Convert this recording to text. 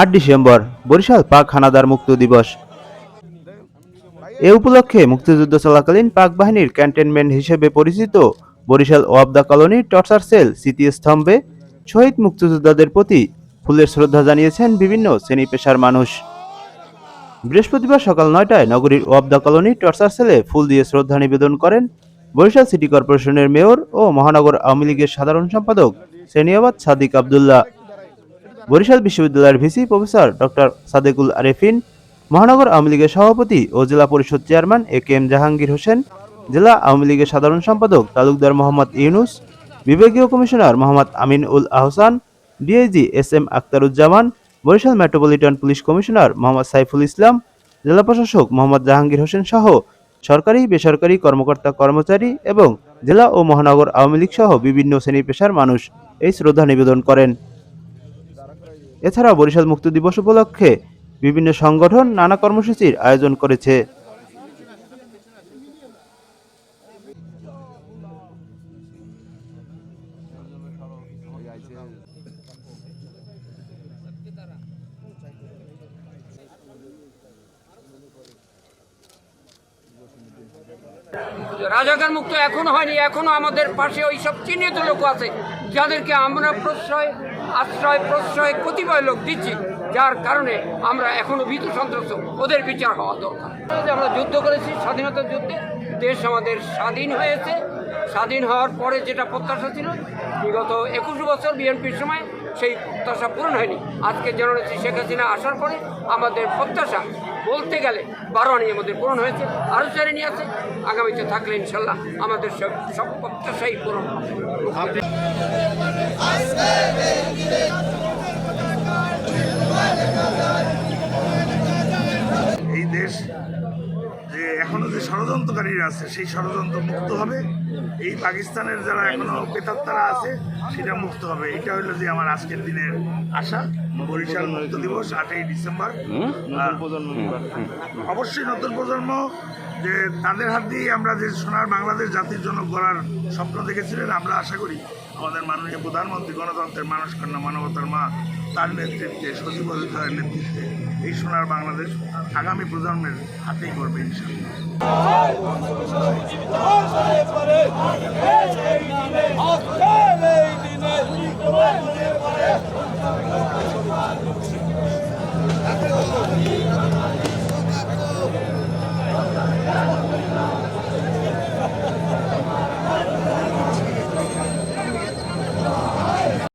আট ডিসেম্বর, বরিশাল পাক হানাদার মুক্ত দিবস। এ উপলক্ষে মুক্তিযুদ্ধ চলাকালীন পাক বাহিনীর ক্যান্টনমেন্ট হিসেবে পরিচিত বরিশাল ওয়াবদা কলোনি টর্চার সেল স্মৃতিস্তম্ভে শহীদ মুক্তিযোদ্ধাদের প্রতি ফুলের শ্রদ্ধা জানিয়েছেন বিভিন্ন শ্রেণি পেশার মানুষ। বৃহস্পতিবার সকাল নয়টায় নগরীর ওয়াবদা কলোনি টর্চার সেলে ফুল দিয়ে শ্রদ্ধা নিবেদন করেন বরিশাল সিটি কর্পোরেশনের মেয়র ও মহানগর আওয়ামী লীগের সাধারণ সম্পাদক সেনিয়াবাদ সাদিক আবদুল্লাহ। বরিশাল বিশ্ববিদ্যালয়ের VC professor doctor Sadequl Arefin, মহানগর আওয়ামী লীগের সভাপতি ও জেলা পরিষদ chairman A K M Jahangir Hossain, জেলা আওয়ামী লীগের সাধারণ সম্পাদক তালুকদার মোহাম্মদ ইউনুস, বিভাগীয় commissioner Mohammad Amin Ul Ahsan, DIG S M Aktaruzzaman Barishal metropolitan police commissioner Mohammad Saiful Islam, জেলা প্রশাসক মোহাম্মদ জাহাঙ্গীর হোসেন সহ সরকারি, বেসরকারি কর্মকর্তা, কর্মচারী এবং জেলা ও মহানগর আওয়ামী লীগ সহ বিভিন্ন শ্রেণি পেশার মানুষ এই শ্রদ্ধা নিবেদন করেন। এছাড়া বরিশাল মুক্তি দিবস উপলক্ষে বিভিন্ন সংগঠন নানা কর্মসূচির আয়োজন করেছে। রাজাকার মুক্ত এখনও হয়নি, এখনও আমাদের পাশে ওই সব চিহ্নিত লোক আছে, যাদেরকে আমরা প্রশ্রয়, আশ্রয়, প্রশ্রয়, কতিপয় লোক দিচ্ছি, যার কারণে আমরা এখনও ভীত সন্ত্রস্ত। ওদের বিচার হওয়া দরকার। আমরা যুদ্ধ করেছি স্বাধীনতা যুদ্ধে। দেশ আমাদের স্বাধীন হয়েছে। স্বাধীন হওয়ার পরে যেটা প্রত্যাশা ছিল, বিগত একুশ বছর বিএনপির সময় সেই প্রত্যাশা পূরণ হয়নি। আজকে জননেত্রী শেখ হাসিনা আসার পরে আমাদের প্রত্যাশা বলতে গেলে বারো আমাদের পূরণ হয়েছে, আরও চারি নিয়ে আছে। আগামীতে থাকলে ইনশাল্লাহ আমাদের সব সব প্রত্যাশাই পূরণ ষড়যন্ত্রকারীরা আছে সেই ষড়যন্ত্র মুক্ত হবে। এই পাকিস্তানের যারা এখনও বেতাত্তারা আছে সেটা মুক্ত হবে। এটা হলো যে আমার আজকের দিনের আশা। বরিশাল মুক্ত দিবস আটই ডিসেম্বর। অবশ্যই নতুন প্রজন্ম। যে তাদের হাত দিয়ে আমরা যে সোনার বাংলাদেশ জাতির জন্য গড়ার স্বপ্ন দেখেছিলেন, আমরা আশা করি আমাদের মাননীয় প্রধানমন্ত্রী গণতন্ত্রের মানুষ কন্যা মানবতার মা, তার নেতৃত্বে, সচিব অধিকারের নেতৃত্বে এই সোনার বাংলাদেশ আগামী প্রজন্মের হাতেই করবে ইনশাআল্লাহ Oscar!